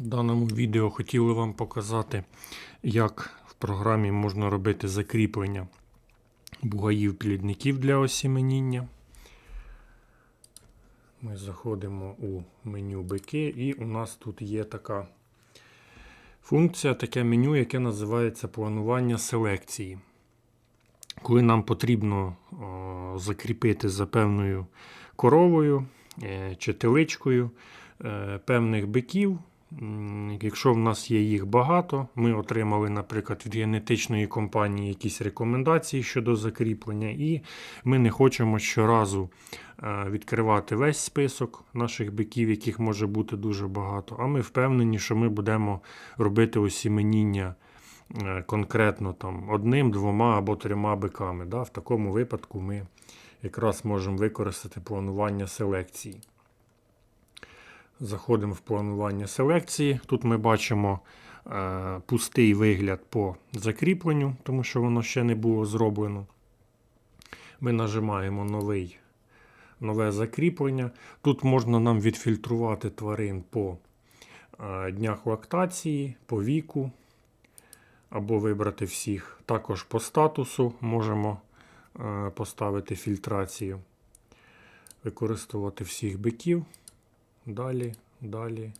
В даному відео хотіли вам показати, як в програмі можна робити закріплення бугаїв плідників для осіменіння. Ми заходимо у меню бики, і у нас тут є така функція, таке меню, яке називається планування селекції. Коли нам потрібно о, закріпити за певною коровою е, чи теличкою е, певних биків, Якщо в нас є їх багато, ми отримали, наприклад, від генетичної компанії якісь рекомендації щодо закріплення, і ми не хочемо щоразу е, відкривати весь список наших биків, яких може бути дуже багато. А ми впевнені, що ми будемо робити осіменіння е, конкретно там одним, двома або трьома биками. Да? В такому випадку ми якраз можемо використати планування селекції. Заходимо в планування селекції. Тут ми бачимо е, пустий вигляд по закріпленню, тому що воно ще не було зроблено. Ми нажимаємо новий, нове закріплення. Тут можна нам відфільтрувати тварин по е, днях лактації, по віку, або вибрати всіх. Також по статусу можемо е, поставити фільтрацію, використовувати всіх биків. Далі, далі.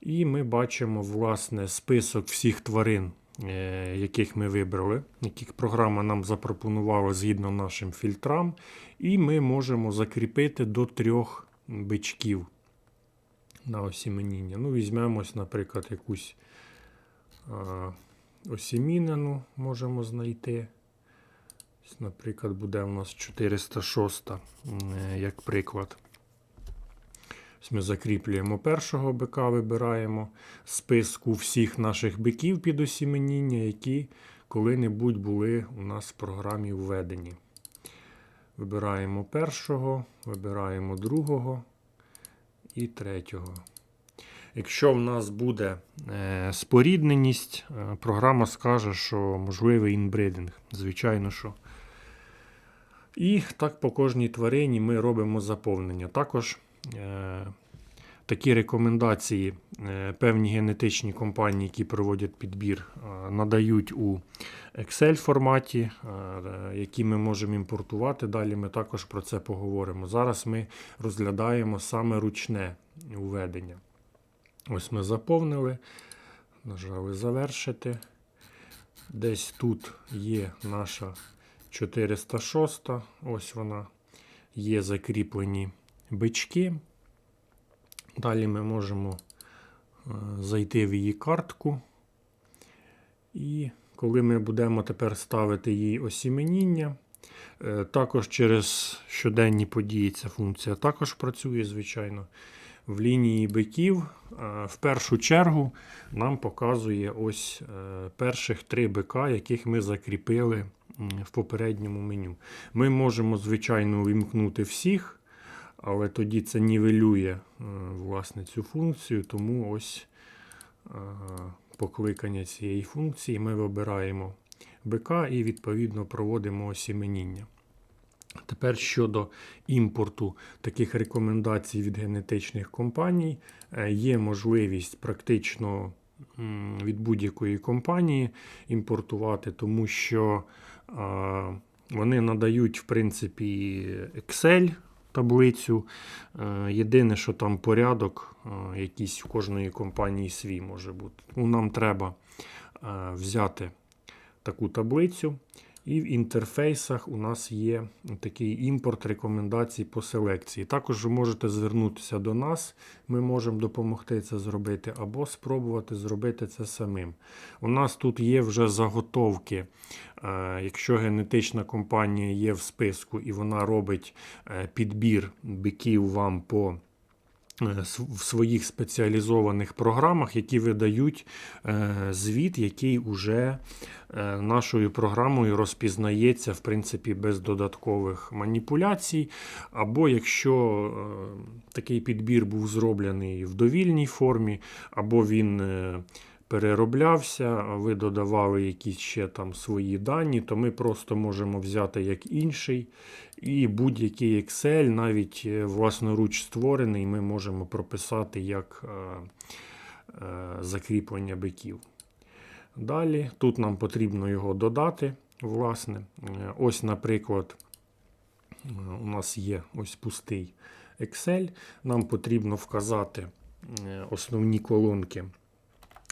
І ми бачимо, власне, список всіх тварин, е, яких ми вибрали, яких програма нам запропонувала згідно нашим фільтрам. І ми можемо закріпити до трьох бичків на осіменіння. Ну, візьмемось, наприклад, якусь осімінену можемо знайти. Наприклад, буде у нас 406, е, як приклад. Ми закріплюємо першого бика, вибираємо списку всіх наших биків під осіменіння, які коли-небудь були у нас в програмі введені. Вибираємо першого, вибираємо другого і третього. Якщо в нас буде е, спорідненість, е, програма скаже, що можливий інбридинг. Звичайно, що. І так по кожній тварині ми робимо заповнення. Також Такі рекомендації е, певні генетичні компанії, які проводять підбір, е, надають у Excel форматі, які ми можемо імпортувати. Далі ми також про це поговоримо. Зараз ми розглядаємо саме ручне введення. Ось ми заповнили, нажали завершити. Десь тут є наша 406, ось вона, є закріплені бички. Далі ми можемо е, зайти в її картку. І коли ми будемо тепер ставити їй осіменіння, е, також через щоденні події ця функція також працює, звичайно. В лінії биків е, в першу чергу нам показує ось перших три бика, яких ми закріпили в попередньому меню. Ми можемо, звичайно, увімкнути всіх але тоді це нівелює е, власне, цю функцію, тому ось е, покликання цієї функції ми вибираємо БК і відповідно проводимо осіменіння. Тепер щодо імпорту таких рекомендацій від генетичних компаній, е, є можливість практично від будь-якої компанії імпортувати, тому що вони надають, в принципі, Excel таблицю. Е, єдине, що там порядок, е, якийсь в кожної компанії свій може бути. Тому нам треба е, взяти таку таблицю. І в інтерфейсах у нас є такий імпорт рекомендацій по селекції. Також ви можете звернутися до нас, ми можемо допомогти це зробити, або спробувати зробити це самим. У нас тут є вже заготовки. Е, якщо генетична компанія є в списку і вона робить е, підбір биків вам по в своїх спеціалізованих програмах, які видають е, звіт, який уже е, нашою програмою розпізнається в принципі, без додаткових маніпуляцій. Або якщо такий підбір був зроблений в довільній формі, або він перероблявся, ви додавали якісь ще там свої дані, то ми просто можемо взяти як інший. І будь-який Excel, навіть е, власноруч створений, ми можемо прописати як е, е, закріплення биків. Далі тут нам потрібно його додати. Власне, ось, наприклад, у нас є ось пустий Excel. Нам потрібно вказати основні колонки.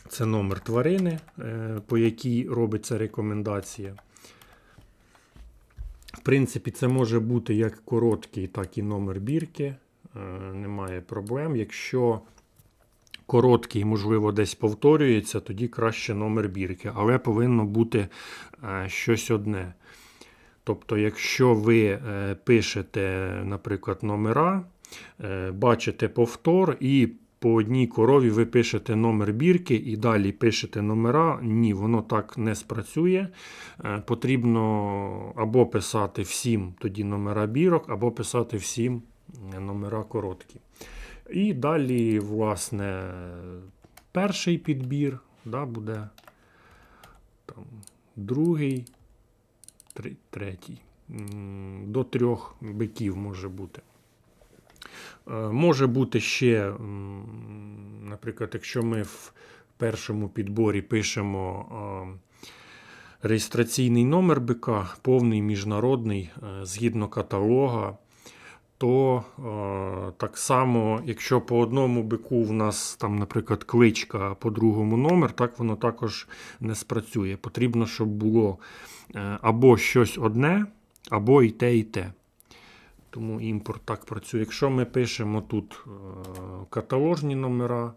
Це номер тварини, е, по якій робиться рекомендація. В принципі, це може бути як короткий, так і номер бірки. Е, Немає проблем. Якщо короткий, можливо, десь повторюється, тоді краще номер бірки. Але повинно бути е, щось одне. Тобто, якщо ви пишете, наприклад, номера, бачите повтор і по одній корові ви пишете номер бірки і далі пишете номера. Ні, воно так не спрацює. Е, Потрібно або писати всім тоді номера бірок, або писати всім е, номера короткі. І далі, власне, перший підбір да, буде там, другий, три- третій. До трьох биків може бути. Е, Може бути ще, наприклад, якщо ми в першому підборі пишемо е, реєстраційний номер бика, повний міжнародний, е, згідно каталога, то так само, якщо по одному бику в нас там, наприклад, кличка, а по другому номер, так воно також не спрацює. Потрібно, щоб було або щось одне, або і те, і те. Тому імпорт так працює. Якщо ми пишемо тут е, каталожні номера,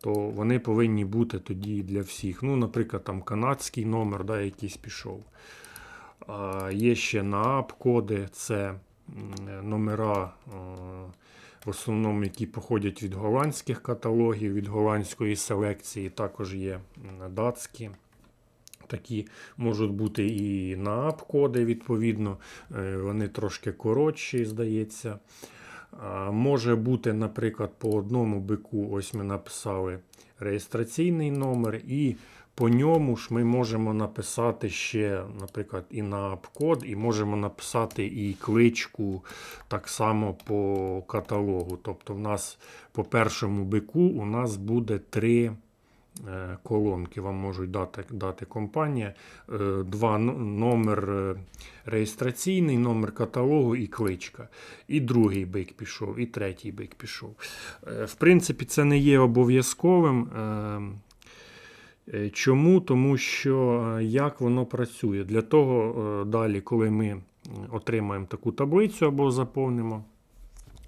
то вони повинні бути тоді для всіх. Ну, наприклад, там канадський номер, да, якийсь пішов. Є ще NAAP-коди, це номера, е, в основному, які походять від голландських каталогів, від голландської селекції, також є датські. Такі можуть бути і на коди відповідно, е, вони трошки коротші, здається. Може бути, наприклад, по одному бику, ось ми написали реєстраційний номер, і по ньому ж ми можемо написати ще, наприклад, і на код, і можемо написати і кличку так само по каталогу. Тобто, в нас по першому бику у нас буде три колонки. Вам можуть дати, дати компанія. Е, Два номер е, реєстраційний, номер каталогу і кличка. І другий бик пішов, і третій бик пішов. Е, В принципі, це не є обов'язковим. Е, Е, Чому? Тому що е, як воно працює? Для того е, далі, коли ми отримаємо таку таблицю або заповнимо,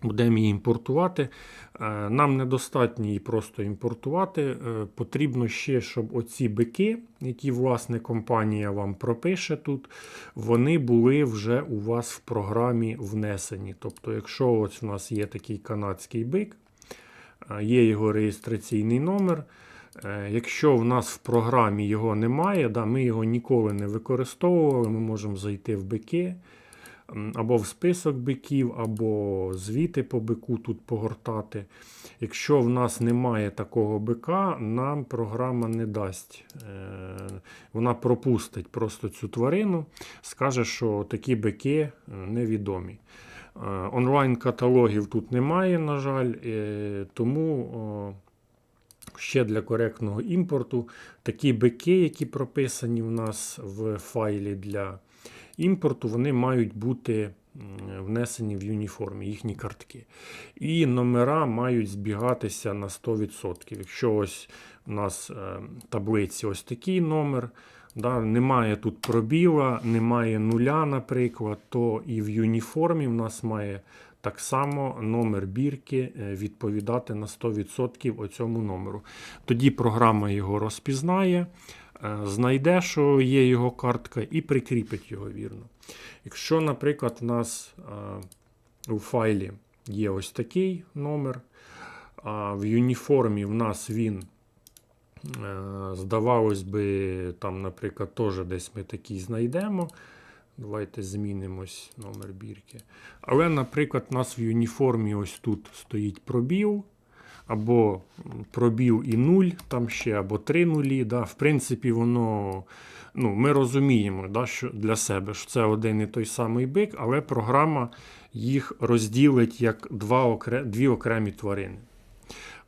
будемо її імпортувати. е, Нам недостатньо її просто імпортувати. е, Потрібно ще, щоб оці бики, які власне компанія вам пропише тут, вони були вже у вас в програмі внесені. Тобто, якщо ось у нас є такий канадський бик, е, є його реєстраційний номер. Якщо в нас в програмі його немає, да, ми його ніколи не використовували, ми можемо зайти в бики або в список биків, або звіти по бику тут погортати. Якщо в нас немає такого бика, нам програма не дасть. Е, Вона пропустить просто цю тварину, скаже, що такі бики е, невідомі. Е, Онлайн-каталогів тут немає, на жаль, тому. Ще для коректного імпорту такі бики, які прописані в нас в файлі для імпорту, вони мають бути внесені в юніформі, їхні картки. І номера мають збігатися на 100%. Якщо ось у нас е, таблиці ось такий номер, да, немає тут пробіла, немає нуля, наприклад, то і в юніформі в нас має так само номер бірки е, відповідати на 100% оцьому номеру. Тоді програма його розпізнає, знайде, що є його картка, і прикріпить його вірно. Якщо, наприклад, в нас е, у файлі є ось такий номер, а в юніформі в нас він, е, здавалось би, там, наприклад, теж десь ми такий знайдемо. Давайте змінимось номер бірки. Але, наприклад, у нас в юніформі ось тут стоїть пробіл, або пробіл і нуль, там ще, або три нулі. Да. В принципі, воно. Ну, ми розуміємо да, що для себе, що це один і той самий бик, але програма їх розділить як два окре... дві окремі тварини.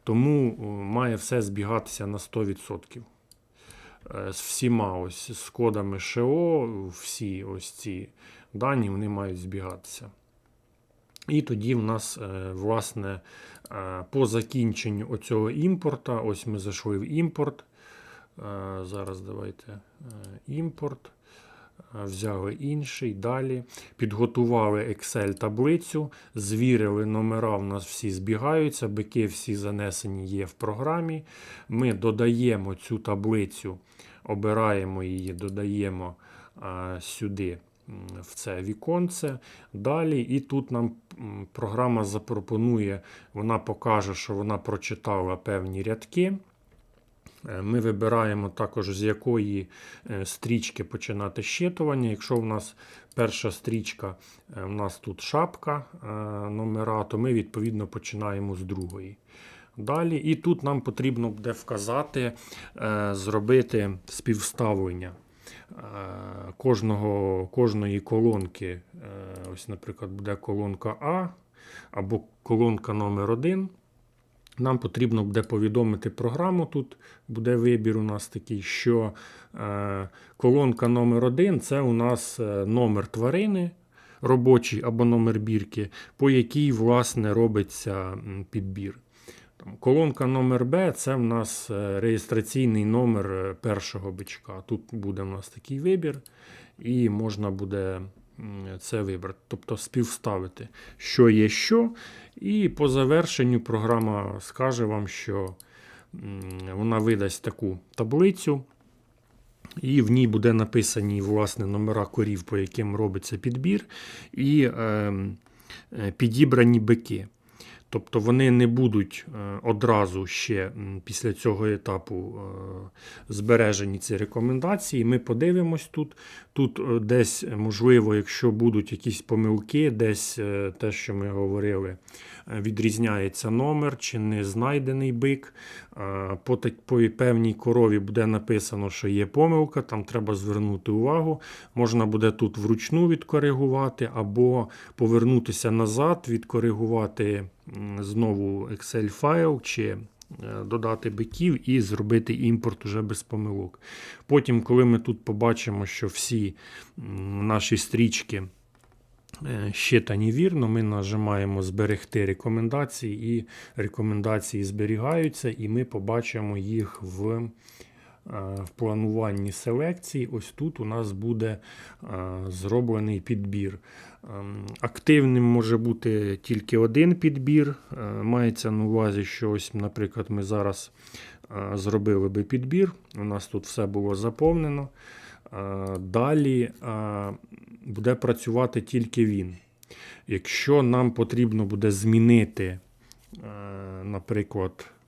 Тому має все збігатися на 100%. Е, З всіма ось з кодами ШО, всі ось ці дані вони мають збігатися. І тоді в нас, е, власне, е, по закінченню оцього імпорта, ось ми зайшли в імпорт. Е, Зараз давайте імпорт. Взяли інший, далі підготували Excel-таблицю, звірили номера, в нас всі збігаються, бики всі занесені є в програмі. Ми додаємо цю таблицю, обираємо її, додаємо сюди в це віконце. Далі, і тут нам програма запропонує, вона покаже, що вона прочитала певні рядки. Е, Ми вибираємо також, з якої е, стрічки починати щитування. Якщо в нас перша стрічка, е, в нас тут шапка е, номера, то ми відповідно починаємо з другої. Далі, і тут нам потрібно буде вказати, е, зробити співставлення е, кожного, кожної колонки. Е, Ось, наприклад, буде колонка А або колонка номер 1 нам потрібно буде повідомити програму. Тут буде вибір у нас такий, що е, колонка номер 1 це у нас е, номер тварини робочий або номер бірки, по якій власне робиться підбір. Там, колонка номер Б це в нас е, реєстраційний номер е, першого бичка. Тут буде в нас такий вибір, і можна буде це вибрати, тобто співставити, що є що. І по завершенню програма скаже вам, що вона видасть таку таблицю. І в ній буде написані власне номера корів, по яким робиться підбір, і е, е, підібрані бики. Тобто вони не будуть е, одразу ще після цього етапу е, збережені ці рекомендації. Ми подивимось тут. Тут е, десь, можливо, якщо будуть якісь помилки, десь те, що ми говорили, відрізняється номер чи не знайдений бик. По, по певній корові буде написано, що є помилка, там треба звернути увагу. Можна буде тут вручну відкоригувати, або повернутися назад, відкоригувати знову Excel файл чи е, додати биків і зробити імпорт уже без помилок. Потім, коли ми тут побачимо, що всі наші стрічки е, щитані вірно, ми нажимаємо зберегти рекомендації, і рекомендації зберігаються, і ми побачимо їх в, в плануванні селекції. Ось тут у нас буде е, зроблений підбір. Ем, Активним може бути тільки один підбір. Е, Мається на увазі, що ось, наприклад, ми зараз е, зробили би підбір. У нас тут все було заповнено. Е, Далі е, буде працювати тільки він. Якщо нам потрібно буде змінити, е, наприклад, е,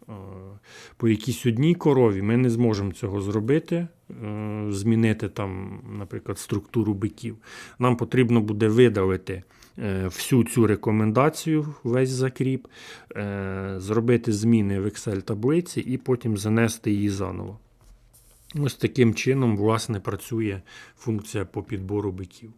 по якійсь одній корові, ми не зможемо цього зробити, е, змінити там, наприклад, структуру биків. Нам потрібно буде видалити е, всю цю рекомендацію, весь закріп, е, зробити зміни в Excel таблиці і потім занести її заново. Ось таким чином, власне, працює функція по підбору биків.